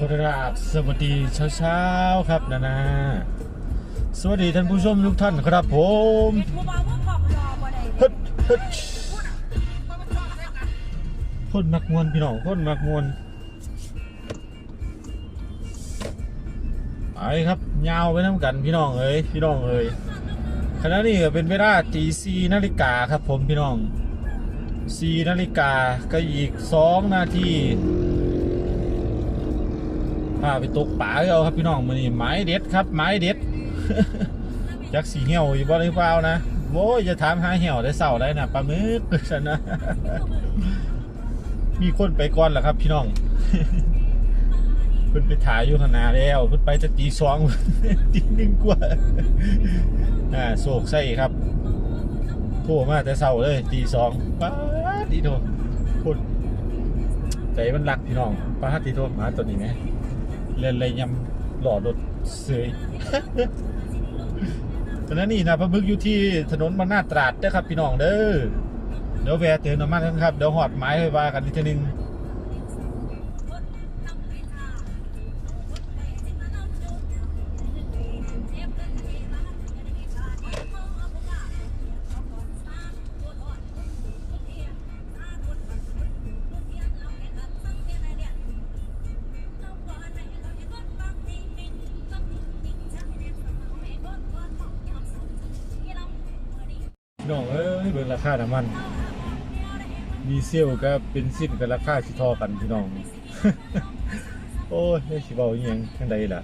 ครับสวัสดีเช้าๆครับนานาสวัสดีท่านผู้ชมทุกท่านครับผมเป็นผู้บ่าวผู้ขอบรอบ่ได้ฮึดฮึดคนมักมวนพี่น้องคนมักมวนไปครับยาวไปน้ำกันพี่น้องเอ้ยพี่น้องเอ้ยขณะนี้เป็นเวลาตีสีนาฬิกาครับผมพี่น้องสีนาฬิกาก็อีกสองนาที พาไปตกป่าเอาครับพี่น้องมือนี้ไม้เด็ดครับ ไม้เด็ดจักสีเหี่ยวอยู่บ่หรือเปล่านะโว้ยจะถามหาเหี่ยวได้เศร้าได้นะปลาหมึกฉันนะ มีคนไปก่อนแล้วครับ พี่น้องเพิ่นไปถ่ายอยู่ข้างหน้าแล้วเพิ่นไปจะตีสองตีหนึ่งกว่าอ่าโศกใส่ครับโทรมาแต่เศร้าเลยตีสองป้าดีโทคนใจมันรักพี่น้องป้าดีโทหมาตัวนี้ไหม เล่นเลยยำหล่อรถเสยตอนนั้นนี่นะพระบึกอยู่ที่ถนนบางนาตราดเด้อครับพี่น้องเด้อเดี๋ยวแวะเติมน้ำมันกันครับ เดี๋ยวหอดไม้ไปว่ากันอีกทีหนึง น้องเอ้ยเบิ่งราคาน้ำมันดีเซลก็เป็นสิ้นกับราคาสิทอกันพี่น้อง โอ้ยเฮ้ยสิเบาอหยังทังใดล่ะ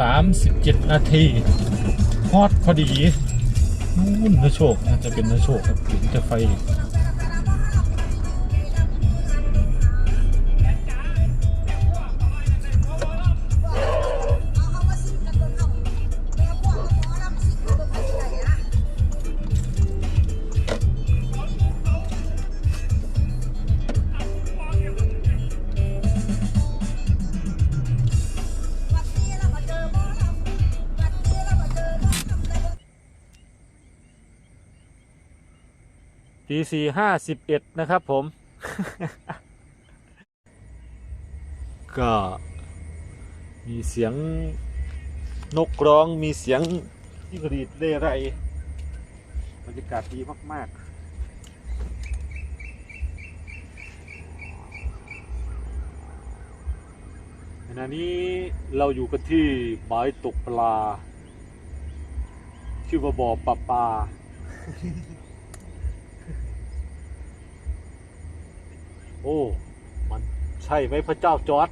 37 นาทีฮอดพอดีนู่นนะโชคน่าจะเป็นนะโชคครับถึงจะไฟ ตีสี่ห้าสิบเอ็ดนะครับผม ก็มีเสียงนกร้องมีเสียงที่กรีดเร่ไรบรรยากาศดีมาก ๆขณะนี้เราอยู่กันที่หมายตกปลา ชื่อว่าบ่อปลาปลา โอ้ มันใช่ไหมพระเจ้าจอร์ด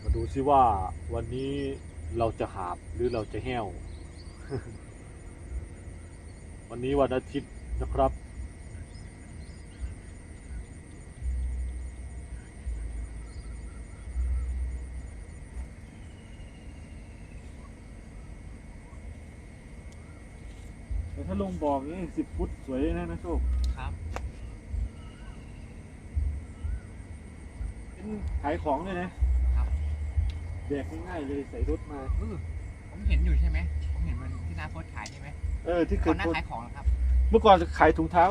มาดูซิว่าวันนี้เราจะหาบหรือเราจะแห้ว วันนี้วันอาทิตย์นะครับ แต่ถ้าลงบ่อนี่สิบฟุตสวยนะนะโชคครับ เป็นขายของเลยนะครับ แบกง่ายๆเลยใส่รถมาอือผมเห็นอยู่ใช่ไหม ผมเห็นมันที่หน้าโพสต์ขายใช่ไหมเออที่เคก่อยนหน้าโพสขายของเหรอครับเมื่อก่อนขายถุงเท้า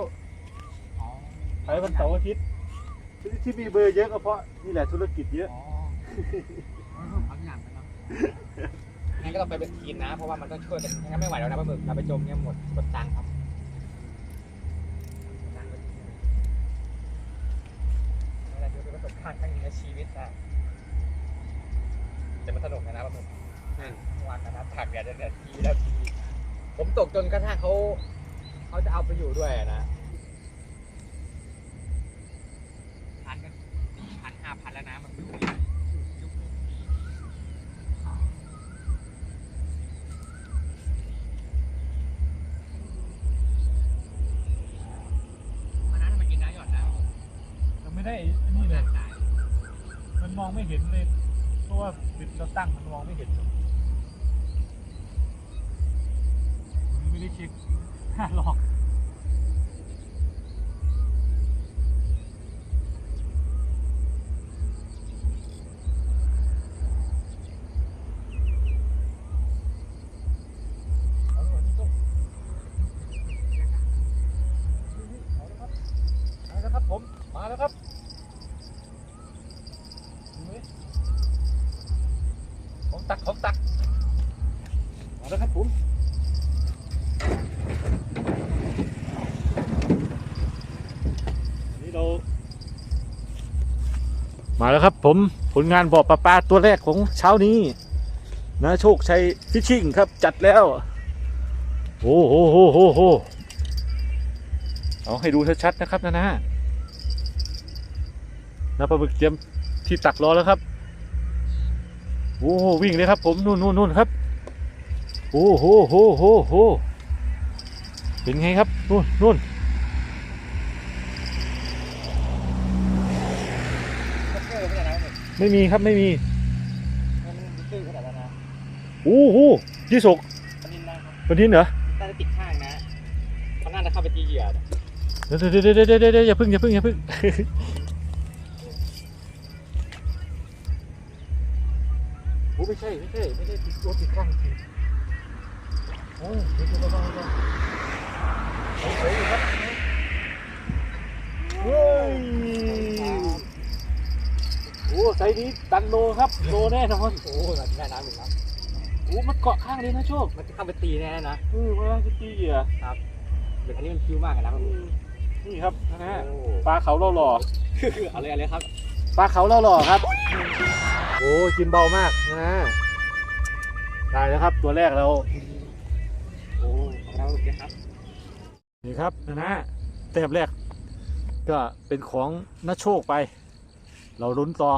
อ๋อขายวันเสาร์อาทิตย์ที่ที่มีเบอร์เยอะก็เพราะนี่แหละธุรกิจเยอะ อ๋อเอาอย่างไปเนาะ ก็ต้องไปเป็นทีมนะ เพราะว่ามันต้องช่วยกันงั้นไม่ไหวแล้วนะปลาหมึกเราไปจมเนี่ยหมดหมดตังค์ครับนั่นก็นี่แหละถือเป็นประสบการณ์ครั้งหนึงในชีวิตนะแต่มันสนุกนะปลาหมึกนั่นวันกันนะถักแดดแดดทีแล้วที ผมตกจนกระทั่งเขาเขาจะเอาไปอยู่ด้วยนะ ไม่ได้เช็คห้าหลอก มาแล้วครับผมผลงานบ่อปลาปลาตัวแรกของเช้านี้ นะโชคชัยฟิชชิ่งครับจัดแล้วโอ้โหโหโหโหเอาให้ดูชัดๆนะครับนะนะนะปลาบึกเตรียมที่ตักรอแล้วครับโอ้โหวิ่งเลยครับ ผมนู่นนู่นนู่นครับโอ้โหโหโหโหเป็นไงครับนู่นนู่น ก็เกอร์ไม่ ไม่มีครับไม่มีมันตื้อขนาดนั้นนะโอ้โหยี่สกปนินนะครับเป็นทินเหรอน่าจะติดข้างนะเขาน่าจะเข้าไปตีเหยื่อเนี่ยดี๋ยวเดี๋ยวเดี๋ยวเดี๋ยวเดี๋ยวเดี๋ยวอย่าพึ่งอย่าพึ่งอย่าพึ่งโอ้ไม่ใช่ไม่ใช่ไม่ใช่ติดรถติดข้างจริงโอ้เดี๋ยวเดี๋ยวเดี๋ยวเดี๋ยวยอยู่ครับเฮ้ย อ้ไซส์นี้ตันโลครับโลแน่นอนโอ้โหมันแม่น้ำหนึ่งครับโอ้มันเกาะข้างเลยนะโชคมันจะเข้าไปตีแน่นะเออมันจะตีเหยื่อเดี๋ยวอันนี้มันคิ้วมากอะนะมันนี่ครับนะฮะโอ้ปลาเขาเราหล่อเอาเลยเอาเลยครับปลาเขาเราหล่อครับโอ้กินเบามากนะได้แล้วครับตัวแรกเราโอ้ของเราเดี๋ยวครับนี่ครับนะนะแต้มแรกก็เป็นของนัชโชคไป เราลุ้นต่อ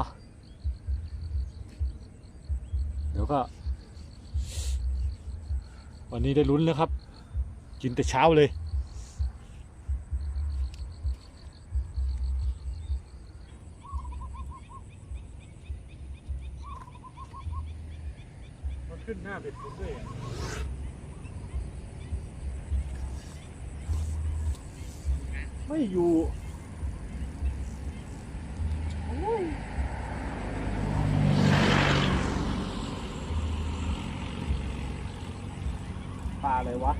เดี๋ยวก็ วันนี้ได้ลุ้นแล้วครับ กินแต่เช้าเลย มันขึ้นหน้าเป็ดผมด้วยไม่อยู่ปลาอะไรวะ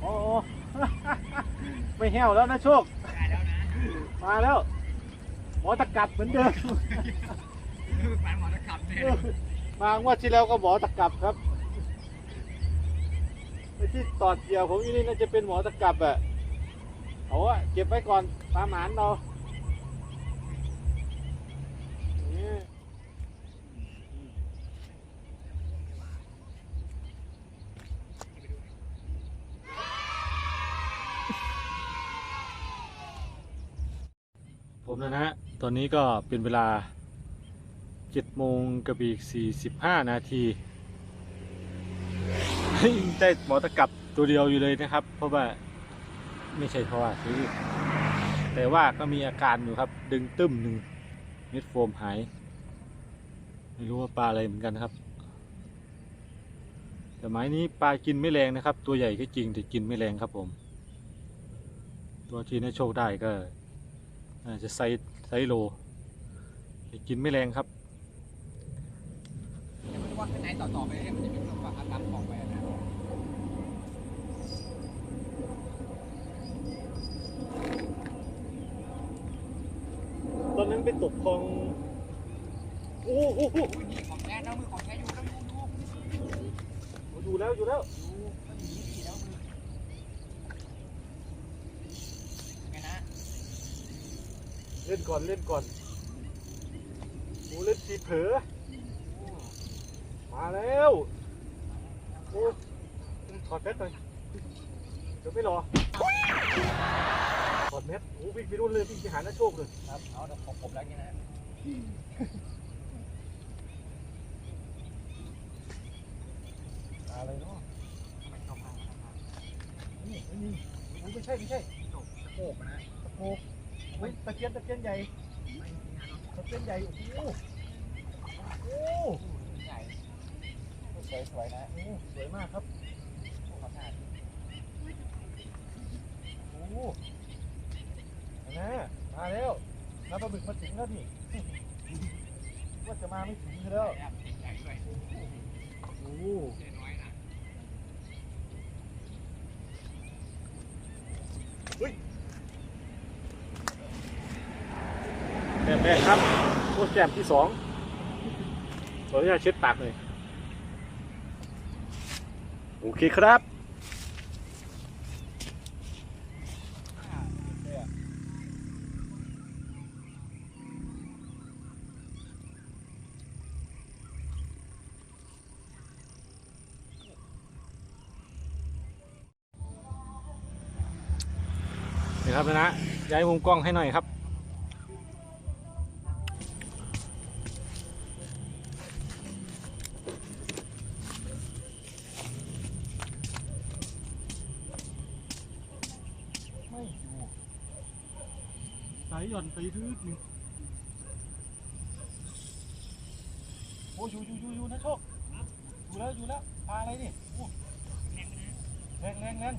โอ้ ไม่แห้วแล้วนะโชค ได้แล้วนะมาแล้วหมอตะกัดเหมือนเดิมฝันหมอจะขับเนี่ยมางวดที่แล้วก็หมอตะกลับครับไอ้ที่ตอดเกี่ยวผมอยู่นี่น่าจะเป็นหมอตะกลับอะเอาอะเก็บไว้ก่อนปลาหมานเรา ผมนะฮะ ตอนนี้ก็เป็นเวลา7โมงกับอีก 45 นาทีได้หมอตะกลับตัวเดียวอยู่เลยนะครับ เพราะว่าไม่ใช่เพราะว่าซื้อแต่ว่าก็มีอาการอยู่ครับ ดึงตึ้มหนึ่งเม็ดโฟมหาย ไม่รู้ว่าปลาอะไรเหมือนกันครับ แต่ไม้นี้ปลากินไม่แรงนะครับ ตัวใหญ่ก็จริงแต่กินไม่แรงครับผม ตัวที่น่าโชคได้ก็ จะไซส์ไซส์โลกินไม่แรงครับยังไม่รู้ว่าข้างในต่อๆไปมันจะมีเรื่องว่าอาการของไปนะตอนนั้นไปตกคลองโอ้โหของแท้นะมือของแท้อยู่อยู่แล้วอยู่แล้วดูมันหนีดีแล้วมึงไงนะ เล่นก่อนเล่นก่อนโอ้เล่นทีเผลอโอ้มาแล้วโอ้ถอดแมสหน่อยเดี๋ยวไม่รอถอดแมสโอ้วิ่งไปนู่นเลยวิ่งไปหาหน้าโชคเลยครับเอาแต่ของผมแล้วไงนะอะไรเนาะทำไมเข้ามาเข้ามานี่ไม่มีโอ้ไม่ใช่ไม่ใช่ตกสะโพกนะตะโก เฮ้ยตะเกียนตะเกียนใหญ่ตะเกียนใหญ่โอ้โหโอ้ใหญ่สวยสวยๆนะโหสวยมากครับพวกเขาทานโอ้โหนะมาแล้วน้ำปลาบึกมาถึงแล้วนี่ว่าจะมาไม่ถึงแล้วใหญ่ใหญ่ด้วยโอ้โห เล็ก น้อยนะแม่ครับโอ้แจ่มที่สองขออนุญาตเช็ดปากหน่อยโอเคครับเสื้อนี่ครับนะย้ายมุมกล้องให้หน่อยครับ ไปรืดหนึงโอ้อยู่อยู่อยู่อยู่นะโชคอยู่แล้วอยู่แล้วปลาอะไรนี่โอ้แรงแรงแรง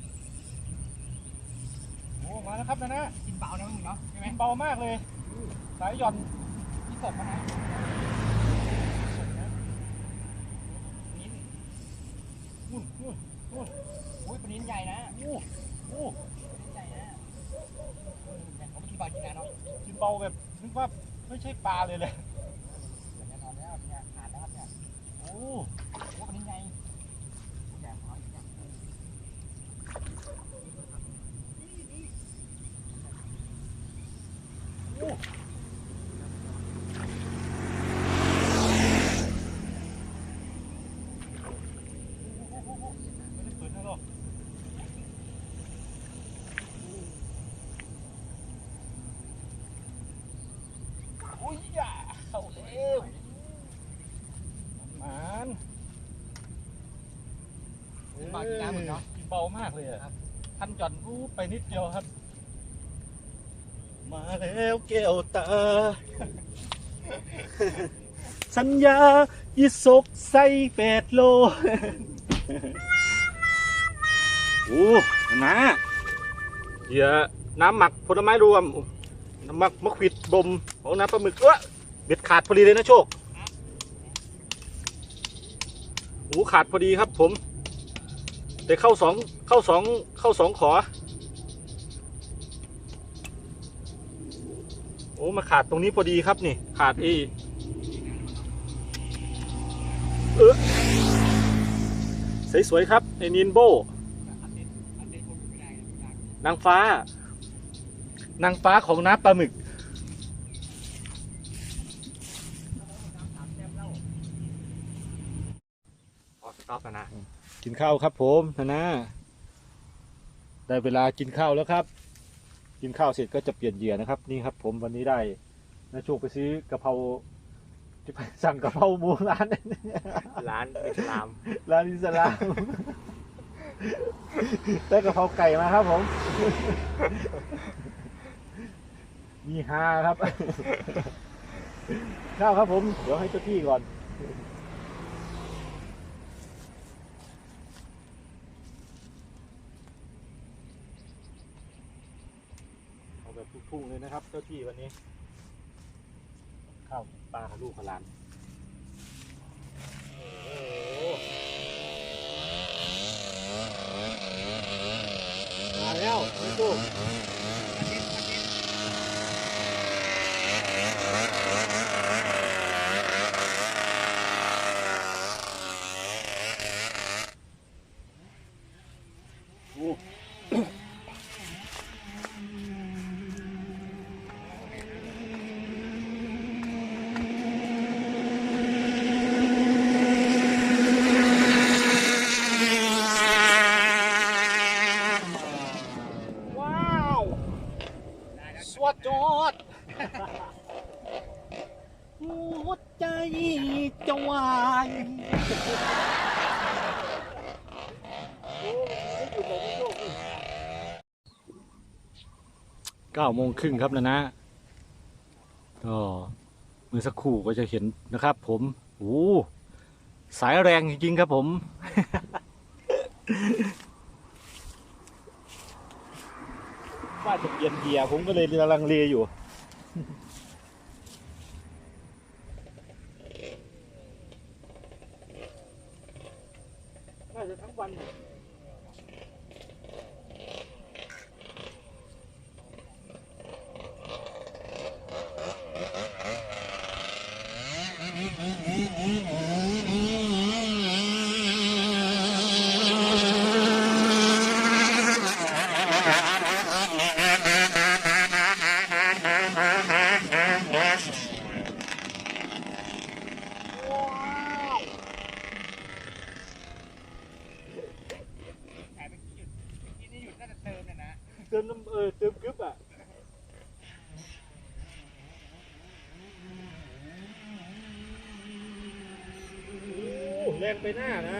โอ้มาแล้วครับนะนะกินเบานะมึงเนาะใช่ไหมมันเบามากเลย สายหย่อนที่สดมานะนิ้นนู่นนู่นนู่นอุ้ยปลานิ้นใหญ่นะโอ้โอ้ปลานิ้นใหญ่นะเนี่ยเขาไม่กินเบากินนะเนาะกิน เบาแบบนึกว่าไม่ใช่ปลาเลยเลยเหมือนแน่นอนแล้วเนี่ยขาดแล้วครับเนี่ย โอ้ โอ้ปลานิ้นใหญ่ใหญ่ของเขาอีกอย่าง โอ้ไม่ได้เปิดนะหรอกโอ้ยอย่าเข้าเร็วมัน กินเบากินน้ำมึงเนาะกินเบามากเลยอะครับทันจอนรูปไปนิดเดียวครับ มาแล้วแก้วตา สัญญายิศกใส่แปดโล โอ้นะเหยื่อน้ำหมักผลไม้รวม น้ำหมักมะขวิดบมของน้ำปลาหมึกเอ้อเบ็ดขาดพอดีเลยนะโชคโอ้ขาดพอดีครับผม แต่เข้าสองเข้าสองเข้าสองขอ โอ้มาขาดตรงนี้พอดีครับนี่ ขาดอีเออสวยๆครับไอ้นินโบอันเด็ดอันเด็ดคนไม่ได้ไม่ได้นางฟ้า นางฟ้าของน้าปลาหมึก ออกสต็อปนะ กินข้าวครับ ผมนะนะได้เวลากินข้าวแล้วครับ กินข้าวเสร็จก็จะเปลี่ยนเหยื่อนะครับ นี่ครับ ผมวันนี้ได้นะโชคไปซื้อกะเพราที่ไปสั่งกะเพราหมูร้าน ร้านอิสลามร้านอิสลามได้กะเพราไก่มาครับ ผม มีฮาครับ ข้าวครับผม เดี๋ยวให้เจ้าที่ก่อน เอาแบบ ทุ่งเลยนะครับ เจ้าที่วันนี้ข้าวปลากับลูกกับหลานมาแล้วพี่ตู้ จอด หัวใจจะวายเก้าโมงครึ่งครับนะนะก็เมื่อสักครู่ก็จะเห็นนะครับ ผมโอ้สายแรงจริงๆครับผม ว่าจะ เปลี่ยนเกียร์ผมก็เลยลังเลอยู่ น่าจะทั้งวัน ขายไปกี่หยุดที่นี่หยุดน่าจะเติม เติมน้ำเออเติมกึ๊บอะโอ้แรงไปหน้านะ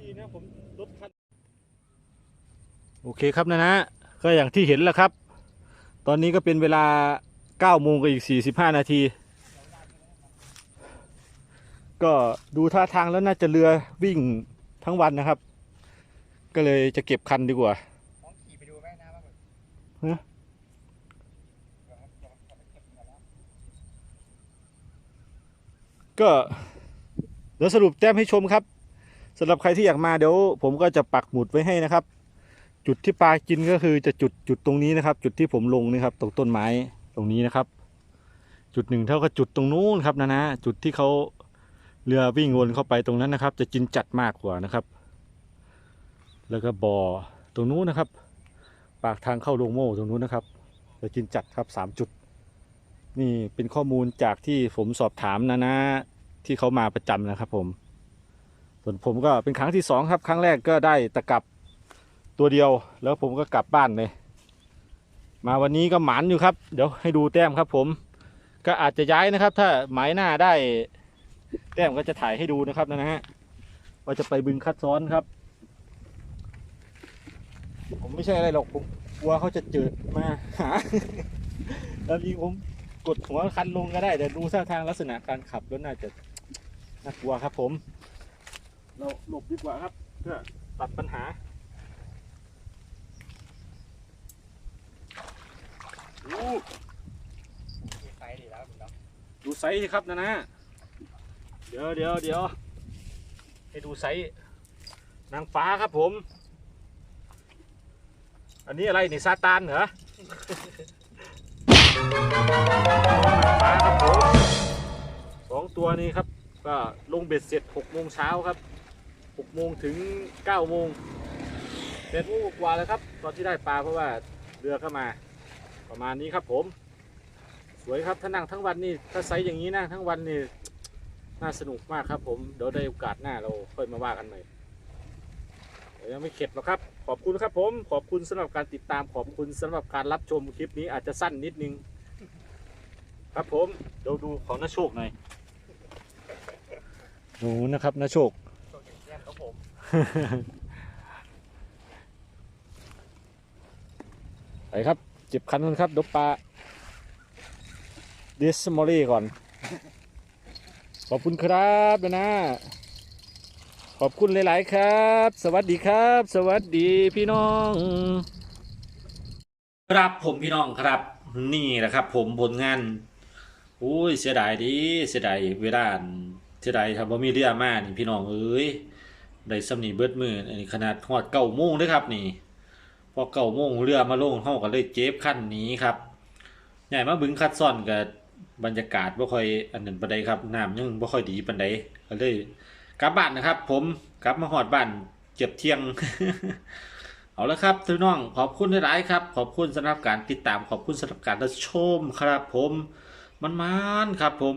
ดีนะผมรถคันโอเคครับนะนะก็อย่างที่เห็นแล้วครับ ตอนนี้ก็เป็นเวลา9โมงกับอีก45นาที ก็ดูท่าทางแล้วน่าจะเรือวิ่งทั้งวันนะครับ ก็เลยจะเก็บคันดีกว่าก็แล้วก็เดี๋ยวสรุปแต้มให้ชมครับสำหรับใครที่อยากมาเดี๋ยวผมก็จะปักหมุดไว้ให้นะครับ จุดที่ปลากินก็คือจะจุดจุดตรงนี้นะครับ จุดที่ผมลงนี่ครับ ตรงต้นไม้ตรงนี้นะครับ จุดหนึ่งเท่ากับจุดตรงนู้นครับนะนะจุดที่เขาเรือวิ่งวนเข้าไปตรงนั้นนะครับ จะกินจัดมากกว่านะครับ แล้วก็บ่อตรงนู้นนะครับ ปากทางเข้าโรงโม่ตรงนู้นนะครับ จะกินจัดครับสามจุด นี่เป็นข้อมูลจากที่ผมสอบถามนะนะที่เขามาประจำนะครับ ผม ส่วนผมก็เป็นครั้งที่สองครับ ครั้งแรกก็ได้ตะกับ ตัวเดียวแล้วผมก็กลับบ้านเลยมาวันนี้ก็หมานอยู่ครับ เดี๋ยวให้ดูแต้มครับ ผม ก็อาจจะย้ายนะครับ ถ้าหมายหน้าได้ แต้มก็จะถ่ายให้ดูนะครับนะฮะว่าจะไปบึงคัดซ้อนครับ ผมไม่ใช่อะไรหรอกผมกลัวเขาจะเจิดมาหาแล้วยิงผมกดหัวคันลงก็ได้แต่ดูท่าทางลักษณะการขับแล้วน่าจะน่ากลัวครับ ผม เราหลบดีกว่าครับ เพื่อตัดปัญหาโอ้ ขี่ไฟดีแล้วคุณเนาะ ดูไซส์สิครับนะนะเดี๋ยวเดี๋ยวเดี๋ยวให้ดูไซส์นางฟ้าครับผม อันนี้อะไรนี่ซาตานเหรอฟ้าครับผมสองตัวนี้ครับ ก็ลงเบ็ดเสร็จหกโมงเช้าครับหกโมงถึงเก้าโมงเป็นโมงกว่าแล้วครับ ตอนที่ได้ปลาเพราะว่าเรือเข้ามา ประมาณนี้ครับผม สวยครับถ้านั่งทั้งวันนี่ถ้าไซส์อย่างนี้นั่งทั้งวันนี่น่าสนุกมากครับ ผมเดี๋ยวได้โอกาสหน้าเราค่อยมาว่ากันใหม่เดี๋ยวยังไม่เข็ดหรอกครับ ขอบคุณครับผม ขอบคุณสำหรับการติดตาม ขอบคุณสำหรับการรับชมคลิปนี้อาจจะสั้นนิดนึง ครับผม เดี๋ยวดูของน้าโชคหน่อยดูนะครับน้าโชคโชคดีแย่ครับผมไปครับ เจ็บคันกันครับเดยวปลาเดสมอรี่ก่อน ขอบคุณครับนะ ขอบคุณหลาย ๆ ครับ สวัสดีครับ สวัสดีพี่น้อง ครับผมพี่น้องครับ นี่แหละครับ ผมผลงานโอ้ยเสียดายดิเสียดายเวลานเสียดายครับว่ามีเรือมานี่พี่น้องเอ้ยได้สำนีเบิดมืออันนี้ขนาดหอดเก้าโมงเด้วยครับนี่พอเก่าโมงเรือมาลงเฮาก็เลยเจ็บขั้นนี้ครับใหญ่มาบึงคัดซ่อนกับ บรรยากาศบ่ค่อยอันนั้นปันใดครับน้ำยังบ่ค่อยดีปันใดก็เลยกลับบ้านนะครับ ผมกลับมาหอดบ้านเจ็บเที่ยง เอาละครับทุกน้องขอบคุณหลายครับ ขอบคุณสำหรับการติดตามขอบคุณสำหรับการรับชมครับผมมันมันครับผม